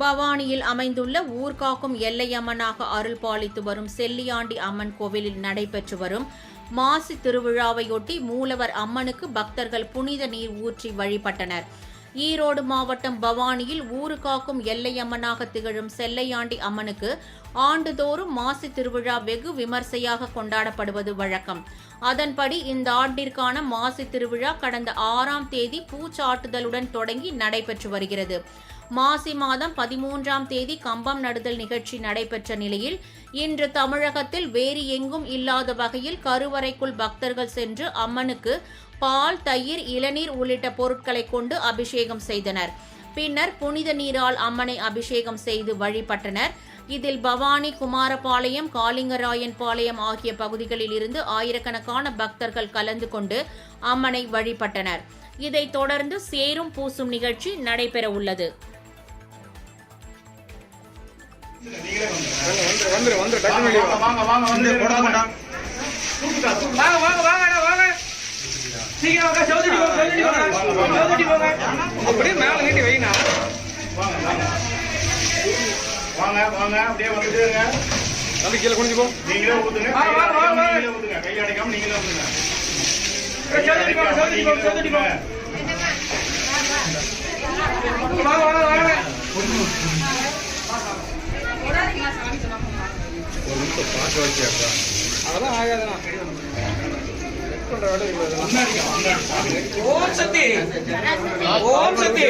பவானியில் அமைந்துள்ள ஊர்காக்கும் எல்லையம்மனாக அருள் பாலித்து வரும் செல்லியாண்டி அம்மன் கோவிலில் நடைபெற்று வரும் மாசி திருவிழாவையொட்டி மூலவர் அம்மனுக்கு பக்தர்கள் புனித நீர் ஊற்றி வழிபட்டனர். ஈரோடு மாவட்டம் பவானியில் ஊரு காக்கும் எல்லையம்மனாக திகழும் செல்லையாண்டி அம்மனுக்கு ஆண்டுதோறும் மாசி திருவிழா வெகு விமர்சையாக கொண்டாடப்படுவது வழக்கம். அதன்படி இந்த ஆண்டிற்கான மாசி திருவிழா கடந்த ஆறாம் தேதி பூச்சாட்டுதலுடன் தொடங்கி நடைபெற்று வருகிறது. மாசி மாதம் பதிமூன்றாம் தேதி கம்பம் நடுதல் நிகழ்ச்சி நடைபெற்ற நிலையில் இன்று தமிழகத்தில் வேறு எங்கும் இல்லாத வகையில் கருவறைக்குள் பக்தர்கள் சென்று அம்மனுக்கு பால் தயிர் இளநீர் உள்ளிட்ட பொருட்களை கொண்டு அபிஷேகம் செய்தனர். பின்னர் புனித நீரால் அம்மனை அபிஷேகம் செய்து வழிபட்டனர். இதில் பவானி குமாரபாளையம் காளிங்கராயன் பாளையம் ஆகிய பகுதிகளில் இருந்து ஆயிரக்கணக்கான பக்தர்கள் கலந்து கொண்டு அம்மனை வழிபட்டனர். இதைத் தொடர்ந்து சேரும் பூசும் நிகழ்ச்சி நடைபெற உள்ளது அப்படியே மேல நீட்டி வாங்க வாங்க வாங்க வாங்க வாங்க அப்படியே வாங்க இருங்க தம்பி கீழே குனிஞ்சு போ நீங்களே ஊத்துங்க வாங்க, வாங்க வாங்க, வாங்க. நீங்களே ஊத்துங்க கையில அடைக்காம நீங்களே ஊத்துங்க சௌதரி வாங்க சௌதரி வாங்க சௌதரி வாங்க வாங்க வாங்க வாங்க அதெல்லாம் இதெல்லாம். ஓம் சக்தி. ஓம் சக்தி.